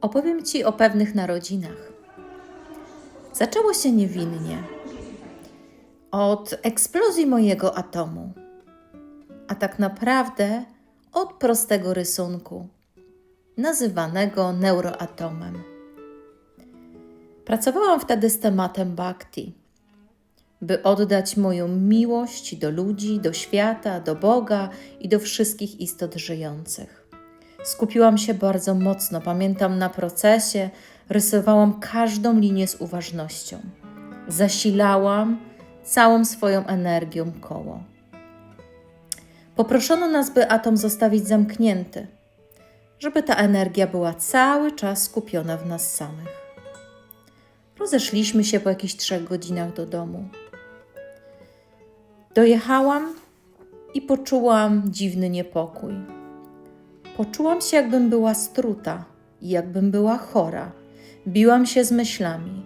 opowiem Ci o pewnych narodzinach. Zaczęło się niewinnie. Od eksplozji mojego atomu, a tak naprawdę od prostego rysunku, nazywanego neuroatomem. Pracowałam wtedy z tematem bhakti, by oddać moją miłość do ludzi, do świata, do Boga i do wszystkich istot żyjących. Skupiłam się bardzo mocno, pamiętam na procesie, rysowałam każdą linię z uważnością. Zasilałam całą swoją energią koło. Poproszono nas, by atom zostawić zamknięty, żeby ta energia była cały czas skupiona w nas samych. Rozeszliśmy się po jakichś trzech godzinach do domu. Dojechałam i poczułam dziwny niepokój. Poczułam się, jakbym była struta jakbym była chora. Biłam się z myślami.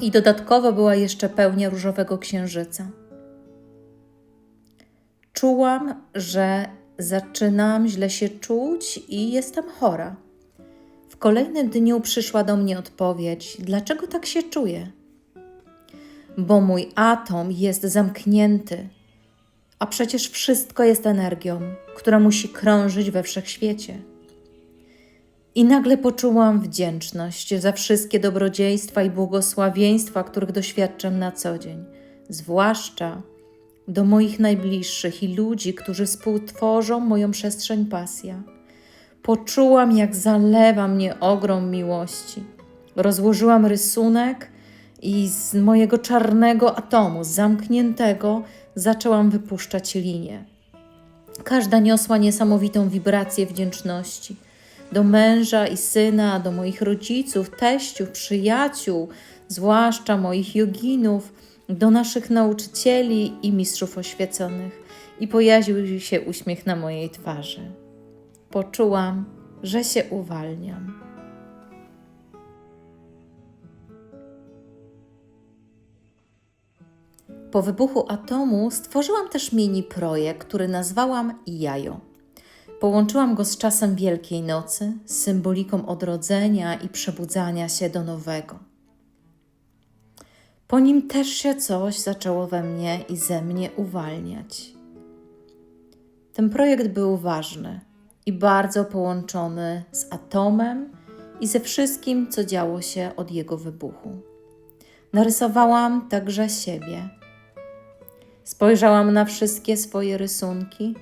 I dodatkowo była jeszcze pełnia różowego księżyca. Czułam, że zaczynam źle się czuć i jestem chora. W kolejnym dniu przyszła do mnie odpowiedź, dlaczego tak się czuję. Bo mój atom jest zamknięty, a przecież wszystko jest energią, która musi krążyć we wszechświecie. I nagle poczułam wdzięczność za wszystkie dobrodziejstwa i błogosławieństwa, których doświadczam na co dzień, zwłaszcza do moich najbliższych i ludzi, którzy współtworzą moją przestrzeń pasja. Poczułam, jak zalewa mnie ogrom miłości. Rozłożyłam rysunek i z mojego czarnego atomu, zamkniętego, zaczęłam wypuszczać linie. Każda niosła niesamowitą wibrację wdzięczności do męża i syna, do moich rodziców, teściów, przyjaciół, zwłaszcza moich joginów, do naszych nauczycieli i mistrzów oświeconych, i pojawił się uśmiech na mojej twarzy. Poczułam, że się uwalniam. Po wybuchu atomu stworzyłam też mini projekt, który nazwałam Jajo. Połączyłam go z czasem Wielkiej Nocy, z symboliką odrodzenia i przebudzania się do nowego. Po nim też się coś zaczęło we mnie i ze mnie uwalniać. Ten projekt był ważny i bardzo połączony z atomem i ze wszystkim, co działo się od jego wybuchu. Narysowałam także siebie. Spojrzałam na wszystkie swoje rysunki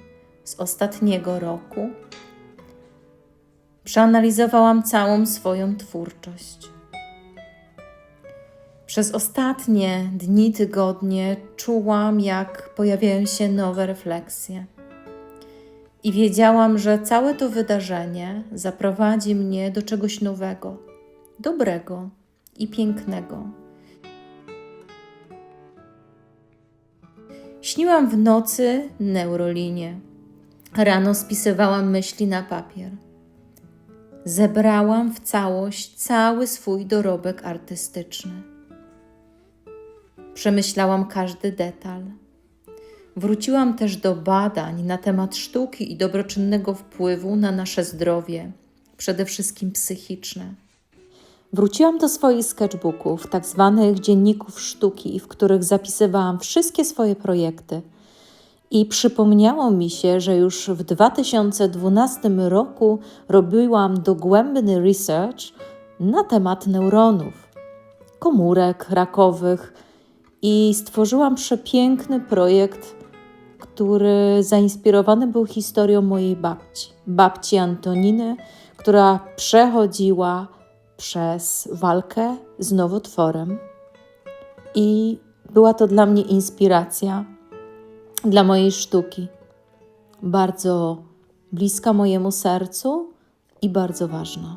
z ostatniego roku. Przeanalizowałam całą swoją twórczość. Przez ostatnie dni, tygodnie czułam, jak pojawiają się nowe refleksje. I wiedziałam, że całe to wydarzenie zaprowadzi mnie do czegoś nowego, dobrego i pięknego. Śniłam w nocy neurolinie. Rano spisywałam myśli na papier. Zebrałam w całość cały swój dorobek artystyczny. Przemyślałam każdy detal. Wróciłam też do badań na temat sztuki i dobroczynnego wpływu na nasze zdrowie, przede wszystkim psychiczne. Wróciłam do swoich sketchbooków, tak zwanych dzienników sztuki, w których zapisywałam wszystkie swoje projekty. I przypomniało mi się, że już w 2012 roku robiłam dogłębny research na temat neuronów, komórek rakowych i stworzyłam przepiękny projekt, który zainspirowany był historią mojej babci, babci Antoniny, która przechodziła przez walkę z nowotworem. I była to dla mnie inspiracja dla mojej sztuki. Bardzo bliska mojemu sercu i bardzo ważna.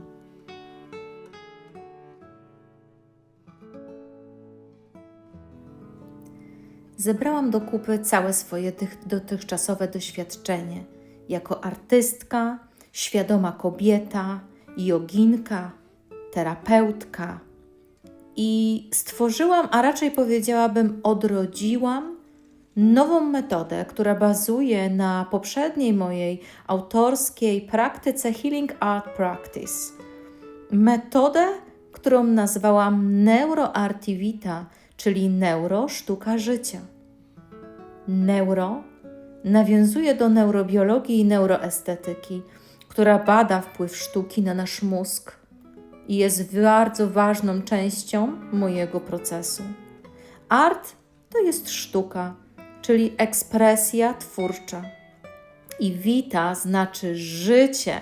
Zebrałam do kupy całe swoje dotychczasowe doświadczenie jako artystka, świadoma kobieta, joginka, terapeutka i stworzyłam, a raczej powiedziałabym, odrodziłam nową metodę, która bazuje na poprzedniej mojej autorskiej praktyce Healing Art Practice. metodę, którą nazwałam neuroartivita, czyli neuro sztuka życia. Neuro nawiązuje do neurobiologii i neuroestetyki, która bada wpływ sztuki na nasz mózg i jest bardzo ważną częścią mojego procesu. Art to jest sztuka, czyli ekspresja twórcza. I vita znaczy życie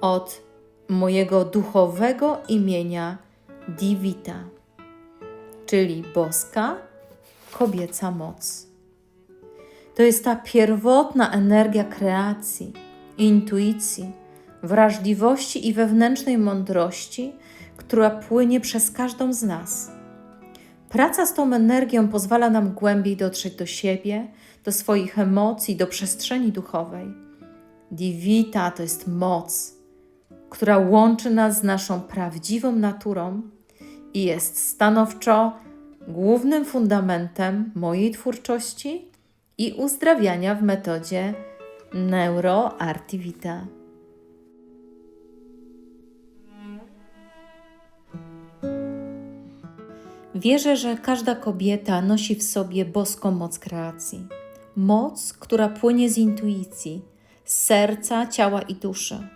od mojego duchowego imienia Divita, czyli boska, kobieca moc. To jest ta pierwotna energia kreacji, intuicji, wrażliwości i wewnętrznej mądrości, która płynie przez każdą z nas. Praca z tą energią pozwala nam głębiej dotrzeć do siebie, do swoich emocji, do przestrzeni duchowej. Divita to jest moc, która łączy nas z naszą prawdziwą naturą i jest stanowczo głównym fundamentem mojej twórczości i uzdrawiania w metodzie Neuroartivita. Wierzę, że każda kobieta nosi w sobie boską moc kreacji. Moc, która płynie z intuicji, z serca, ciała i duszy.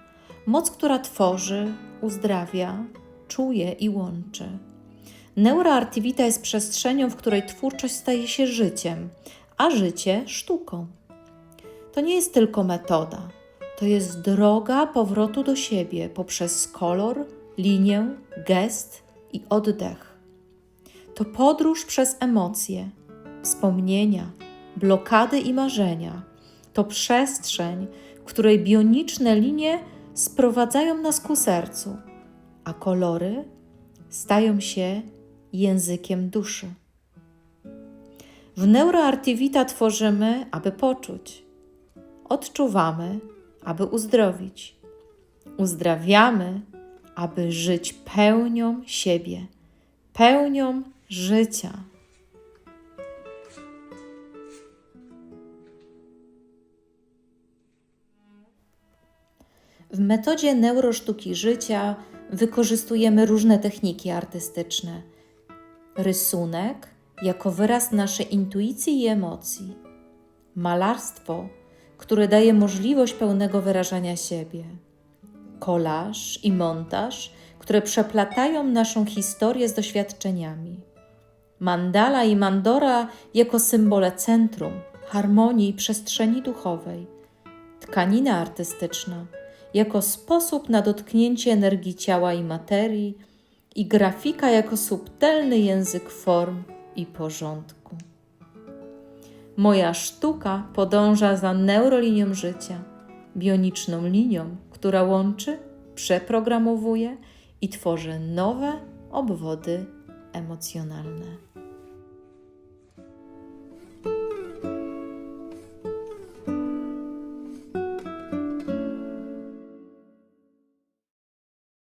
Moc, która tworzy, uzdrawia, czuje i łączy. Neuroartivita jest przestrzenią, w której twórczość staje się życiem, a życie sztuką. To nie jest tylko metoda, to jest droga powrotu do siebie poprzez kolor, linię, gest i oddech. To podróż przez emocje, wspomnienia, blokady i marzenia. To przestrzeń, której bioniczne linie sprowadzają nas ku sercu, a kolory stają się językiem duszy. W Neuroartivita tworzymy, aby poczuć. Odczuwamy, aby uzdrowić. Uzdrawiamy, aby żyć pełnią siebie, pełnią życia. W metodzie neurosztuki życia wykorzystujemy różne techniki artystyczne. Rysunek jako wyraz naszej intuicji i emocji. Malarstwo, które daje możliwość pełnego wyrażania siebie. Kolaż i montaż, które przeplatają naszą historię z doświadczeniami. Mandala i mandora jako symbole centrum, harmonii i przestrzeni duchowej. Tkanina artystyczna jako sposób na dotknięcie energii ciała i materii, i grafika jako subtelny język form i porządku. Moja sztuka podąża za neurolinią życia, bioniczną linią, która łączy, przeprogramowuje i tworzy nowe obwody emocjonalne.